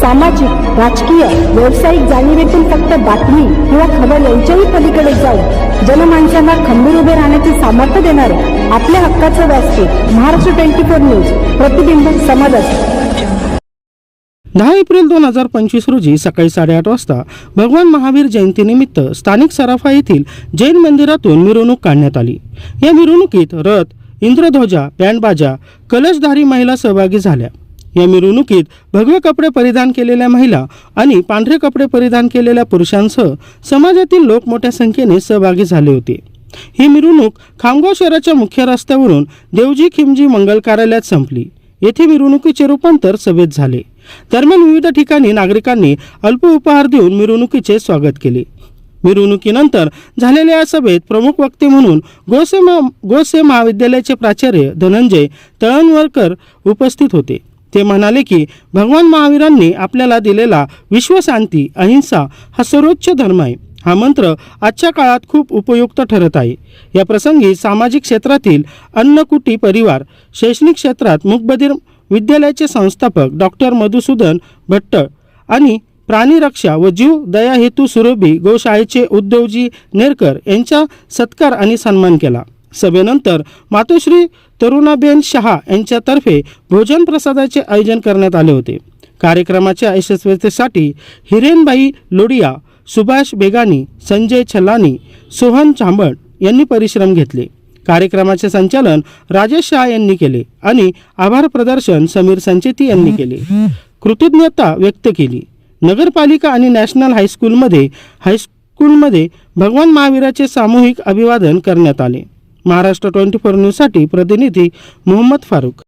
सामाजिक राजकीय व्यावसायिक जाणीवेतून फक्त बातमी किंवा खबर यांच्याही पलीकडे जाऊन जनमानसांना खंबीर उभे राहण्याचे सामर्थ्य देणारे आपल्या हक्काचं व्यासपीठ महाराष्ट्र ट्वेंटी फोर न्यूज प्रतिबिंब समाजाचे दहा एप्रिल दोन हजार पंचवीस रोजी सकाळी साडेआठ वाजता भगवान महावीर जयंतीनिमित्त स्थानिक सराफा येथील जैन मंदिरातून मिरवणूक काढण्यात आली. या मिरवणुकीत रथ इंद्रध्वजा बँडबाजा कलशधारी महिला सहभागी झाल्या. या मिरवणुकीत भगवे कपडे परिधान केलेल्या महिला आणि पांढरे कपडे परिधान केलेल्या पुरुषांसह समाजातील लोक मोठ्या संख्येने सहभागी झाले होते. ही मिरवणूक खामगाव शहराच्या मुख्य रस्त्यावरून देवजी खिमजी मंगल कार्यालयात संपली. येथे मिरवणुकीचे रूपांतर सभेत झाले. दरम्यान विविध ठिकाणी नागरिकांनी अल्प उपहार देऊन मिरवणुकीचे स्वागत केले. मिरवणुकीनंतर झालेल्या या सभेत प्रमुख वक्ते म्हणून गोसे मा गोसे महाविद्यालयाचे प्राचार्य धनंजय तळणवरकर उपस्थित होते. ते म्हणाले की भगवान महावीरांनी आपल्याला दिलेला विश्वशांती अहिंसा हा सर्वोच्च धर्म आहे. हा मंत्र आजच्या काळात खूप उपयुक्त ठरत आहे. या प्रसंगी सामाजिक क्षेत्रातील अन्नकुटी परिवार शैक्षणिक क्षेत्रात मुकबधीर विद्यालयाचे संस्थापक डॉक्टर मधुसूदन भट्ट आणि प्राणीरक्षा व जीव दया हेतू सुरभी गोशाळेचे उद्योगजी नेरकर यांचा सत्कार आणि सन्मान केला. सभेनंतर मातोश्री तरुणाबेन शहा यांच्यातर्फे भोजन प्रसादाचे आयोजन करण्यात आले होते. कार्यक्रमाच्या यशस्वीतेसाठी हिरेनबाई लोडिया सुभाष बेगानी संजय छलानी सोहन चांबड यांनी परिश्रम घेतले. कार्यक्रमाचे संचालन राजेश शहा यांनी केले आणि आभार प्रदर्शन समीर संचेती यांनी केले. कृतज्ञता व्यक्त केली. नगरपालिका आणि नॅशनल हायस्कूलमध्ये हायस्कूलमध्ये भगवान महावीराचे सामूहिक अभिवादन करण्यात आले. महाराष्ट्र ट्वेंटी फोर न्यूजसाठी प्रतिनिधी मोहम्मद फारूक.